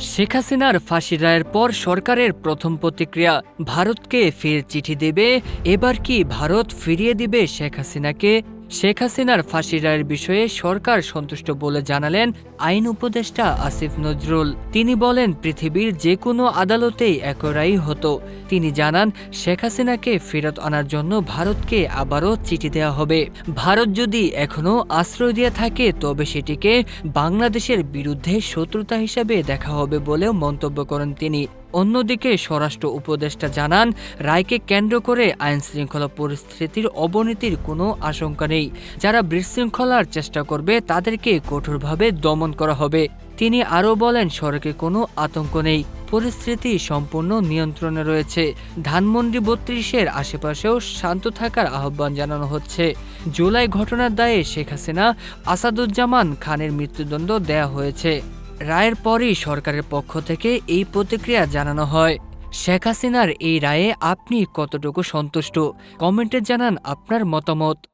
শেখ হাসিনার ফাঁসি রায়ের পর সরকারের প্রথম প্রতিক্রিয়া, ভারতকে ফের চিঠি দেবে, এবার কি ভারত ফিরিয়ে দিবে শেখ হাসিনাকে? শেখ হাসিনার ফাঁসি রায়ের বিষয়ে সরকার সন্তুষ্ট বলে জানালেন আইন উপদেষ্টা আসিফ নজরুল। তিনি বলেন, পৃথিবীর যে কোনো আদালতেই একই রায় হতো। তিনি জানান, শেখ হাসিনাকে ফেরত আনার জন্য ভারতকে আবারও চিঠি দেওয়া হবে। ভারত যদি এখনও আশ্রয় দিয়ে থাকে, তবে সেটিকে বাংলাদেশের বিরুদ্ধে শত্রুতা হিসাবে দেখা হবে বলেও মন্তব্য করেন তিনি। অন্যদিকে স্বরাষ্ট্র উপদেষ্টা জানান, রায়কে কেন্দ্র করে আইন শৃঙ্খলা পরিস্থিতির অবনতির কোনো আশঙ্কা নেই। যারা বিশৃঙ্খলার চেষ্টা করবে, তাদেরকে কঠোরভাবে দমন করা হবে। তিনি আরও বলেন, সড়কে কোনো আতঙ্ক নেই। পরিস্থিতি সম্পূর্ণ নিয়ন্ত্রণে রয়েছে। ধানমন্ডি বত্রিশের আশেপাশেও শান্ত থাকার আহ্বান জানানো হচ্ছে। জুলাই ঘটনার দায়ে শেখ হাসিনা, আসাদুজ্জামান খানের মৃত্যুদণ্ড দেয়া হয়েছে। রায়ের পরই সরকারের পক্ষ থেকে এই প্রতিক্রিয়া জানানো হয়। শেখ হাসিনার এই রায়ে আপনি কতটুকু সন্তুষ্ট? কমেন্টে জানান আপনার মতামত।